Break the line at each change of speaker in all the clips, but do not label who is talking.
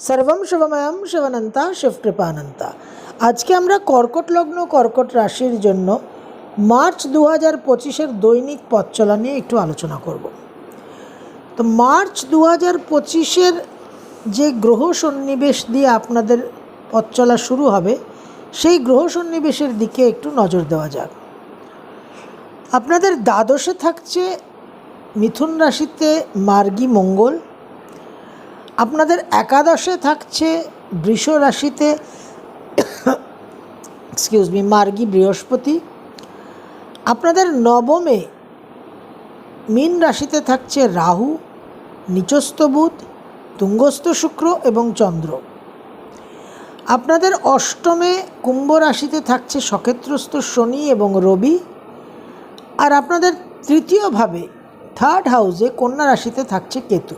সর্বম শিবময়ম শিবনন্তা শিবকৃপানন্তা। আজকে আমরা কর্কট লগ্ন, কর্কট রাশির জন্য মার্চ দু হাজার পঁচিশের দৈনিক পথ চলা নিয়ে একটু আলোচনা করব। তো মার্চ দু হাজার পঁচিশের যে গ্রহ সন্নিবেশ দিয়ে আপনাদের পথ চলা শুরু হবে, সেই গ্রহ সন্নিবেশের দিকে একটু নজর দেওয়া যাক। আপনাদের দ্বাদশে থাকছে মিথুন রাশিতে মার্গী মঙ্গল আপনাদের একাদশে থাকছে বৃষ রাশিতে এক্সকিউজ মি মার্গী বৃহস্পতি। আপনাদের নবমে মীন রাশিতে থাকছে রাহু, নিচস্থ বুধ, তুঙ্গস্থ শুক্র এবং চন্দ্র। আপনাদের অষ্টমে কুম্ভ রাশিতে থাকছে সক্ষেত্রস্থ শনি এবং রবি। আর আপনাদের তৃতীয়ভাবে থার্ড হাউসে কন্যা রাশিতে থাকছে কেতু।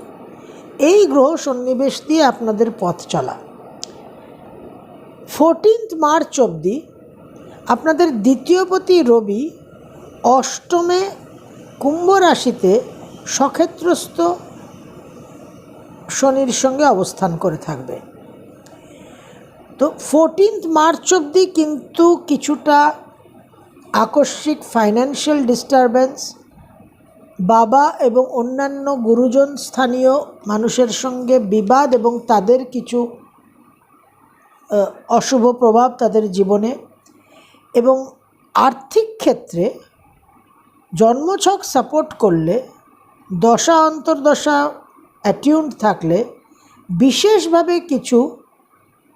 এই গ্রহ সন্নিবেশ দিয়ে আপনাদের পথ চলা। ফোরটিন্থ মার্চ অবধি আপনাদের দ্বিতীয়পতি রবি অষ্টমে কুম্ভ রাশিতে সক্ষেত্রস্থ শনির সঙ্গে অবস্থান করে থাকবে। তো ফোরটিন্থ মার্চ অবধি কিন্তু কিছুটা আকস্মিক ফাইন্যান্সিয়াল ডিস্টারবেন্স বাবা এবং অন্যান্য গুরুজন স্থানীয় মানুষের সঙ্গে বিবাদ এবং তাদের কিছু অশুভ প্রভাব তাদের জীবনে এবং আর্থিক ক্ষেত্রে জন্মছক সাপোর্ট করলে, দশা অন্তর্দশা অ্যাটিউন্ড থাকলে বিশেষভাবে কিছু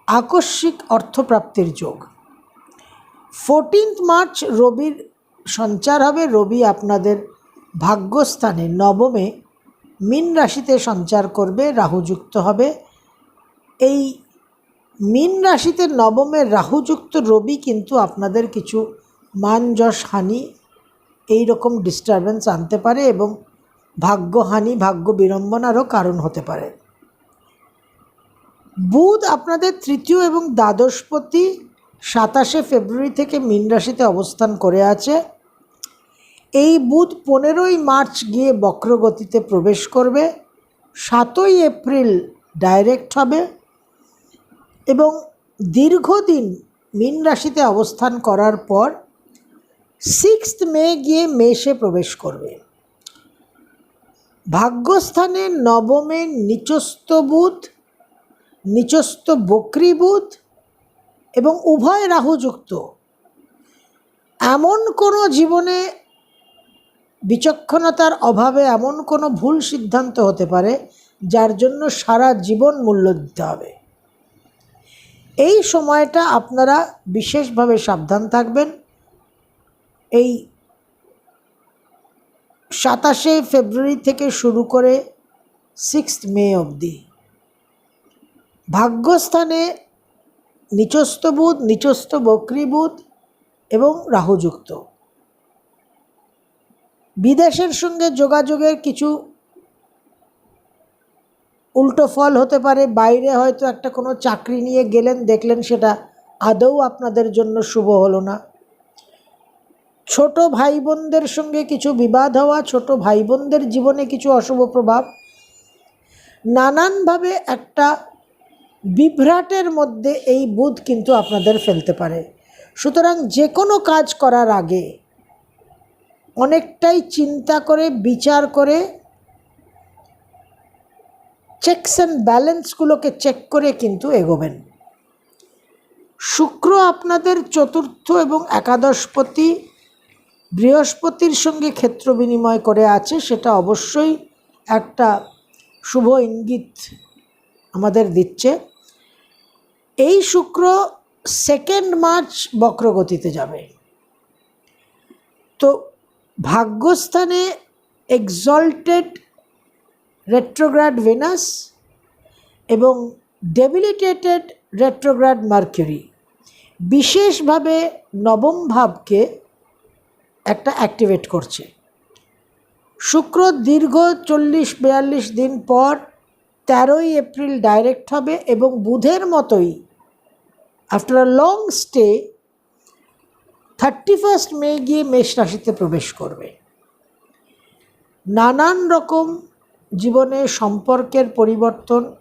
আকস্মিক অর্থপ্রাপ্তির যোগ। ফোরটিন্থ মার্চ রবির সঞ্চার হবে। রবি আপনাদের ভাগ্যস্থানে নবমে মীন রাশিতে সঞ্চার করবে রাহুযুক্ত হবে। এই মীন রাশিতে নবমে রাহুযুক্ত রবি কিন্তু আপনাদের কিছু মান, যশ, হানি এই রকম ডিস্টারবেন্স আনতে পারে এবং ভাগ্যহানি ভাগ্য বিড়ম্বনারও কারণ হতে পারে। বুধ আপনাদের তৃতীয় এবং দ্বাদশপতি সাতাশে ফেব্রুয়ারি থেকে মীন রাশিতে অবস্থান করে আছে। এই বুধ পনেরোই মার্চ গিয়ে বক্রগতিতে প্রবেশ করবে। সাতই এপ্রিল ডাইরেক্ট হবে এবং দীর্ঘদিন মীন রাশিতে অবস্থান করার পর সিক্সথ মে গিয়ে মেষে প্রবেশ করবে। ভাগ্যস্থানে নবমে নিচস্থ বুধ, নিচস্থ বক্রী বুধ এবং উভয় রাহুযুক্ত এমন কোনো জীবনে বিচক্ষণতার অভাবে এমন কোনো ভুল সিদ্ধান্ত হতে পারে, যার জন্য সারা জীবন মূল্য দিতে হবে। এই সময়টা আপনারা বিশেষভাবে সাবধান থাকবেন। এই সাতাশে ফেব্রুয়ারি থেকে শুরু করে সিক্সথ মে অবধি। ভাগ্যস্থানে নিচস্থ বুধ, নিচস্থ বক্রী বুধ এবং রাহুযুক্ত। বিদেশের সঙ্গে যোগাযোগের কিছু উল্টো ফল হতে পারে, বাইরে হয়তো একটা কোনো চাকরি নিয়ে গেলেন, দেখলেন সেটা আদৌ আপনাদের জন্য শুভ হলো না। ছোট ভাই বোনদের সঙ্গে কিছু বিবাদ হওয়া, ছোট ভাই বোনদের জীবনে কিছু অশুভ প্রভাব, নানানভাবে একটা বিভ্রাটের মধ্যে এই বুধ কিন্তু আপনাদের ফেলতে পারে। সুতরাং যে কোনো কাজ করার আগে অনেকটাই চিন্তা করে, বিচার করে চেকস অ্যান্ড ব্যালেন্সগুলোকে চেক করে কিন্তু এগোবেন। শুক্র আপনাদের চতুর্থ এবং একাদশপতি, বৃহস্পতির সঙ্গে ক্ষেত্র বিনিময় করে আছে, সেটা অবশ্যই একটা শুভ ইঙ্গিত আমাদের দিচ্ছে। এই শুক্র সেকেন্ড মার্চ বক্রগতিতে যাবে। তো ভাগ্যস্থানে এক্সল্টেড রেট্রোগ্রাড ভেনাস এবং ডেবিলিটেটেড রেট্রোগ্রাড মার্কিউরি বিশেষভাবে নবম ভাবকে একটা অ্যাক্টিভেট করছে। শুক্র দীর্ঘ চল্লিশ বিয়াল্লিশ দিন পর তেরোই এপ্রিল ডাইরেক্ট হবে এবং বুধের মতোই after a long stay thirty first May গিয়ে মেষ রাশিতে প্রবেশ করবে। নানান রকম জীবনে সম্পর্কের পরিবর্তন,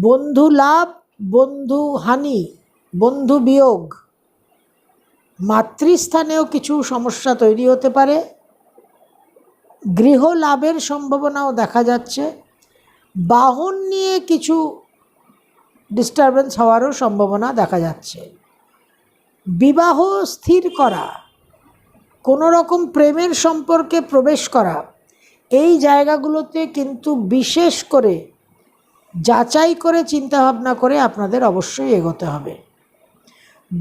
বন্ধু লাভ, বন্ধু হানি, বন্ধু বিয়োগ, মাতৃস্থানেও কিছু সমস্যা তৈরি হতে পারে। গৃহ লাভের সম্ভাবনাও দেখা যাচ্ছে। বাহন নিয়ে কিছু ডিস্টারবেন্স হওয়ারও সম্ভাবনা দেখা যাচ্ছে। বিবাহ স্থির করা কোনো রকম প্রেমের সম্পর্কে প্রবেশ করা, এই জায়গাগুলোতে কিন্তু বিশেষ করে যাচাই করে চিন্তাভাবনা করে আপনাদের অবশ্যই এগোতে হবে।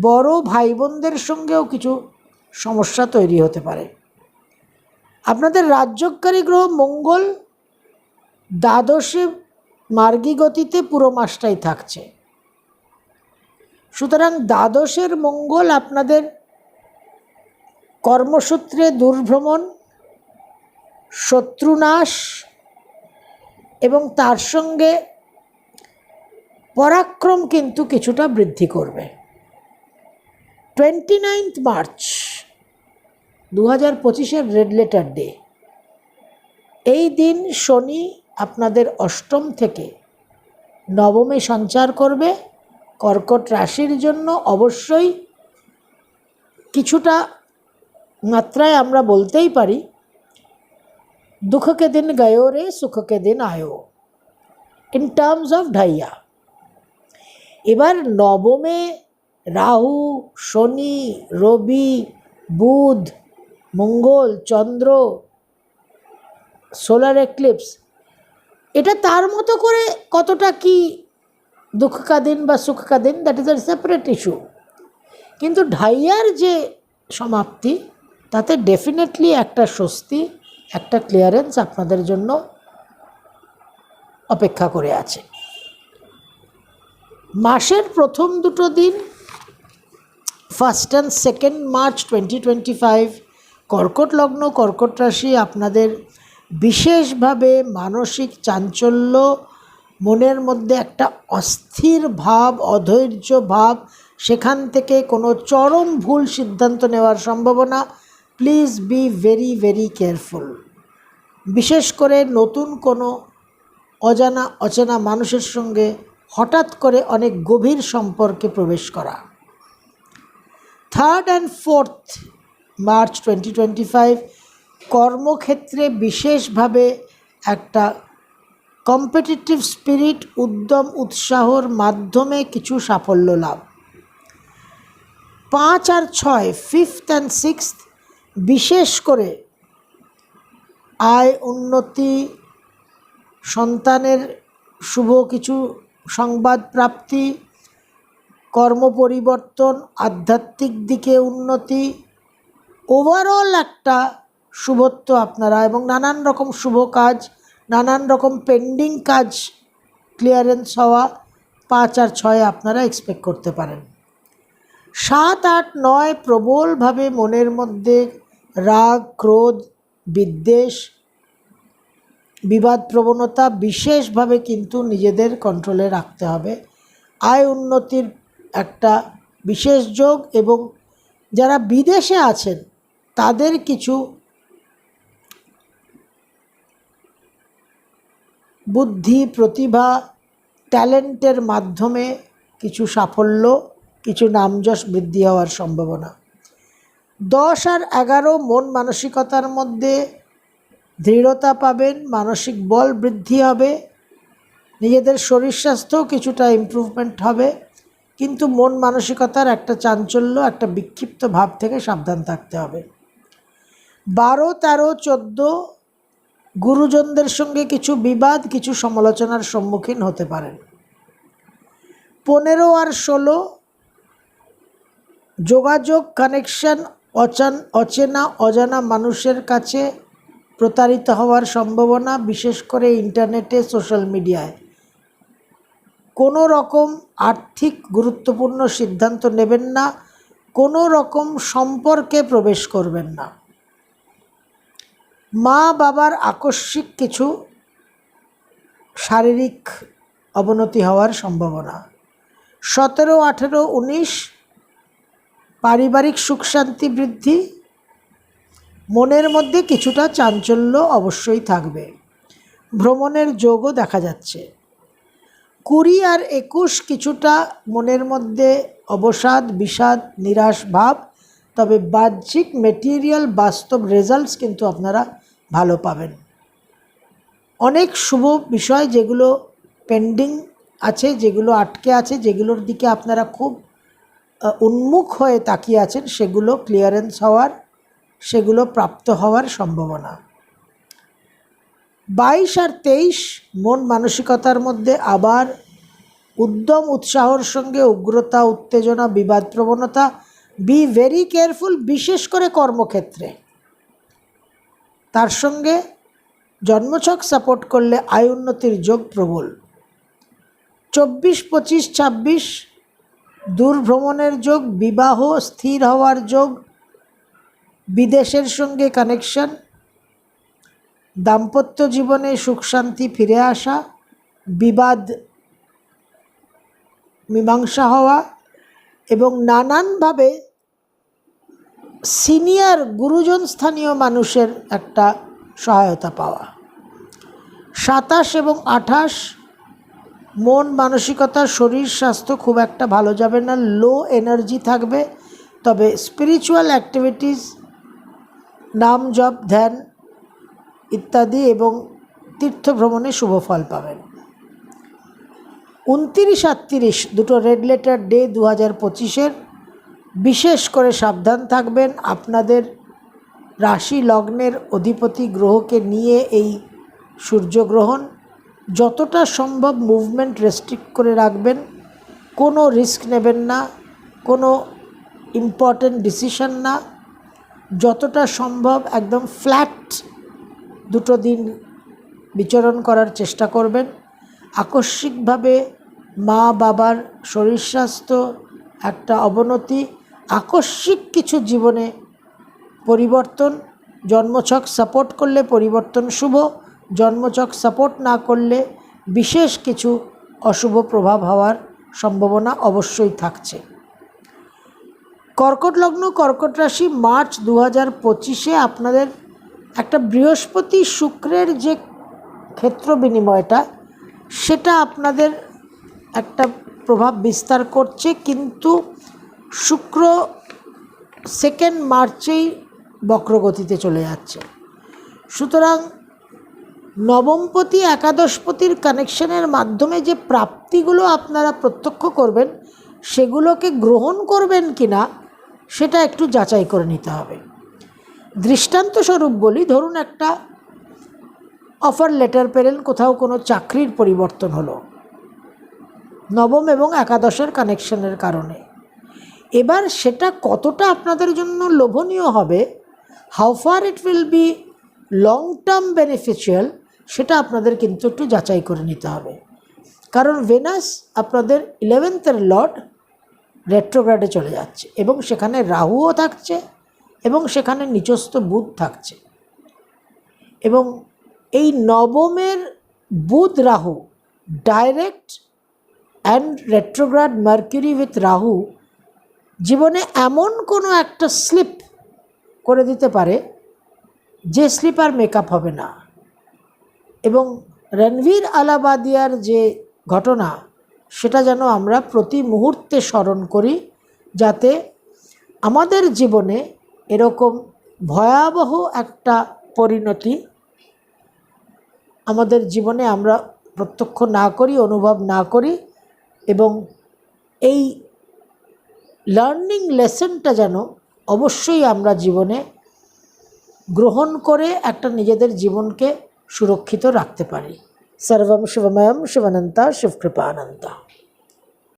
বড় ভাই বোনদের সঙ্গেও কিছু সমস্যা তৈরি হতে পারে। আপনাদের রাজ্যকারী গ্রহ মঙ্গল, দ্বাদশে মার্গী গতিতে পুরো মাসটাই থাকছে। সুতরাং দ্বাদশের মঙ্গল আপনাদের কর্মসূত্রে দুর্ভ্রমণ, শত্রুনাশ এবং তার সঙ্গে পরাক্রম কিন্তু কিছুটা বৃদ্ধি করবে। টোয়েন্টি নাইন্থ মার্চ দু হাজার পঁচিশের রেড লেটার ডে। এই দিন শনি আপনাদের অষ্টম থেকে নবমে সঞ্চার করবে। কর্কট রাশির জন্য অবশ্যই কিছুটা মাত্রায় আমরা বলতেই পারি, দুঃখকে দিন গায়ো রে, সুখকে দিন আয়ো। ইন টার্মস অফ ঢাইয়া এবার নবমে রাহু, শনি, রবি, বুধ, মঙ্গল, চন্দ্র সোলার এক্লিপস এটা তার মতো করে কতটা কি দুঃখ কা দিন বা সুখ কা দিন that is a separate issue কিন্তু ঢাইয়ার যে সমাপ্তি, তাতে ডেফিনেটলি একটা স্বস্তি, একটা ক্লিয়ারেন্স আপনাদের জন্য অপেক্ষা করে আছে। মাসের প্রথম দুটো দিন first and second March twenty twenty five কর্কট লগ্ন, কর্কট রাশি, আপনাদের বিশেষভাবে মানসিক চাঞ্চল্য মনের মধ্যে একটা অস্থির ভাব, অধৈর্য ভাব, সেখান থেকে কোনো চরম ভুল সিদ্ধান্ত নেওয়ার সম্ভাবনা। Please be very very careful বিশেষ করে নতুন কোনো অজানা, অচেনা মানুষের সঙ্গে হঠাৎ করে অনেক গভীর সম্পর্কে প্রবেশ করা। Third and fourth March twenty twenty five কর্মক্ষেত্রে বিশেষভাবে একটা কম্পিটিটিভ স্পিরিট উদ্যম উৎসাহর মাধ্যমে কিছু সাফল্য লাভ। পাঁচ আর ছয় ফিফথ অ্যান্ড সিক্সথ বিশেষ করে আয়, উন্নতি, সন্তানের শুভ কিছু সংবাদ প্রাপ্তি, কর্ম পরিবর্তন, আধ্যাত্মিক দিকে উন্নতি ওভারঅল একটা শুভত্ব আপনারা এবং নানান রকম শুভ কাজ নানান রকম পেন্ডিং কাজ ক্লিয়ারেন্স হওয়া পাঁচ আর ছয় আপনারা এক্সপেক্ট করতে পারেন। সাত, আট, নয় প্রবলভাবে মনের মধ্যে রাগ, ক্রোধ, বিদ্বেষ, বিবাদ প্রবণতা বিশেষভাবে কিন্তু নিজেদের কন্ট্রোলে রাখতে হবে। আয় উন্নতির একটা বিশেষ যোগ এবং যারা বিদেশে আছেন তাদের কিছু বুদ্ধি, প্রতিভা, ট্যালেন্টের মাধ্যমে কিছু সাফল্য, কিছু নামযশ বৃদ্ধি হওয়ার সম্ভাবনা। দশ আর এগারো মন মানসিকতার মধ্যে দৃঢ়তা পাবেন, মানসিক বল বৃদ্ধি হবে, নিজেদের শরীর স্বাস্থ্যও কিছুটা ইমপ্রুভমেন্ট হবে, কিন্তু মন মানসিকতার একটা চাঞ্চল্য, একটা বিক্ষিপ্ত ভাব থেকে সাবধান থাকতে হবে। বারো, তেরো, চোদ্দ গুরুজনদের সঙ্গে কিছু বিবাদ, কিছু সমালোচনার সম্মুখীন হতে পারেন। পনেরো আর ষোলো, যোগাযোগ, কানেকশন, অচান, অচেনা, অজানা মানুষের কাছে প্রতারিত হওয়ার সম্ভাবনা, বিশেষ করে ইন্টারনেটে, সোশ্যাল মিডিয়ায়। কোনো রকম আর্থিক গুরুত্বপূর্ণ সিদ্ধান্ত নেবেন না, কোনো রকম সম্পর্কে প্রবেশ করবেন না। মা বাবার আকস্মিক কিছু শারীরিক অবনতি হওয়ার সম্ভাবনা। সতেরো, আঠেরো, উনিশ, পারিবারিক সুখ শান্তি বৃদ্ধি। মনের মধ্যে কিছুটা চাঞ্চল্য অবশ্যই থাকবে। ভ্রমণের যোগও দেখা যাচ্ছে। কুড়ি আর একুশ কিছুটা মনের মধ্যে অবসাদ, বিষাদ, নিরাশ ভাব তবে বাহ্যিক মেটেরিয়াল বাস্তব রেজাল্টস কিন্তু আপনারা ভালো পাবেন। অনেক শুভ বিষয় যেগুলো পেন্ডিং আছে, যেগুলো আটকে আছে, যেগুলোর দিকে আপনারা খুব উন্মুখ হয়ে তাকিয়ে আছেন, সেগুলো ক্লিয়ারেন্স হওয়ার, সেগুলো প্রাপ্ত হওয়ার সম্ভাবনা। বাইশ আর তেইশ মন মানসিকতার মধ্যে আবার উদ্যম উৎসাহর সঙ্গে উগ্রতা, উত্তেজনা, বিবাদ প্রবণতা বি ভেরি কেয়ারফুল বিশেষ করে কর্মক্ষেত্রে। তার সঙ্গে জন্মছক সাপোর্ট করলে আয় উন্নতির যোগ প্রবল। চব্বিশ পঁচিশ ছাব্বিশ দূর ভ্রমণের যোগ, বিবাহ স্থির হওয়ার যোগ, বিদেশের সঙ্গে কানেকশন দাম্পত্য জীবনে সুখ শান্তি ফিরে আসা, বিবাদ, মীমাংসা হওয়া এবং নানানভাবে সিনিয়র গুরুজন স্থানীয় মানুষের একটা সহায়তা পাওয়া। সাতাশ এবং আঠাশ, মন, মানসিকতা, শরীর, স্বাস্থ্য খুব একটা ভালো যাবে না লো এনার্জি থাকবে, তবে স্পিরিচুয়াল অ্যাক্টিভিটিস নাম জপ, ধ্যান ইত্যাদি এবং তীর্থ ভ্রমণে শুভ ফল পাবেন। উনতিরিশ আটত্রিশ, দুটো রেড লেটার ডে দু হাজার পঁচিশের বিশেষ করে সাবধান থাকবেন। আপনাদের রাশি লগ্নের অধিপতি গ্রহকে নিয়ে এই সূর্যগ্রহণ যতটা সম্ভব মুভমেন্ট রেস্ট্রিক্ট করে রাখবেন। কোনো রিস্ক নেবেন না, কোনো ইম্পর্ট্যান্ট ডিসিশন না। যতটা সম্ভব একদম ফ্ল্যাট দুটো দিন বিচরণ করার চেষ্টা করবেন। আকস্মিকভাবে মা বাবার শরীর স্বাস্থ্য একটা অবনতি আকস্মিক কিছু জীবনে পরিবর্তন, জন্মছক সাপোর্ট করলে পরিবর্তন শুভ, জন্মছক সাপোর্ট না করলে বিশেষ কিছু অশুভ প্রভাব হওয়ার সম্ভাবনা অবশ্যই থাকছে। কর্কট লগ্ন, কর্কট রাশি মার্চ দু হাজার পঁচিশে আপনাদের একটা বৃহস্পতি শুক্রের যে ক্ষেত্র বিনিময়টা, সেটা আপনাদের একটা প্রভাব বিস্তার করছে। কিন্তু শুক্র সেকেন্ড মার্চেই বক্রগতিতে চলে যাচ্ছে। সুতরাং নবমপতি, একাদশপতির কানেকশনের মাধ্যমে যে প্রাপ্তিগুলো আপনারা প্রত্যক্ষ করবেন, সেগুলোকে গ্রহণ করবেন কি না সেটা একটু যাচাই করে নিতে হবে। দৃষ্টান্ত স্বরূপ বলি, ধরুন একটা অফার লেটার পেলেন, কোথাও কোনো চাকরির পরিবর্তন হলো। নবম এবং একাদশের কানেকশনের কারণে। এবার সেটা কতটা আপনাদের জন্য লোভনীয় হবে how far it will be long term beneficial সেটা আপনাদের কিন্তু একটু যাচাই করে নিতে হবে। কারণ ভেনাস আপনাদের ইলেভেন্থের লর্ড রেট্রোগ্রাডে চলে যাচ্ছে এবং সেখানে রাহুও থাকছে এবং সেখানে নিচস্থ বুধ থাকছে। এবং এই নবমের Budh Rahu direct and retrograde Mercury with Rahu জীবনে এমন কোনো একটা স্লিপ করে দিতে পারে যে স্লিপ আর মেকআপ হবে না। এবং রণবীর আলাবাদিয়ার যে ঘটনা, সেটা যেন আমরা প্রতি মুহূর্তে স্মরণ করি যাতে আমাদের জীবনে এরকম ভয়াবহ একটা পরিণতি আমাদের জীবনে আমরা প্রত্যক্ষ না করি, অনুভব না করি এবং এই লার্নিং লেসনটা যেন অবশ্যই আমরা জীবনে গ্রহণ করে একটা নিজেদের জীবনকে সুরক্ষিত রাখতে পারি। সর্বম শিবময়ম শিবানন্তা শিবকৃপানন্তা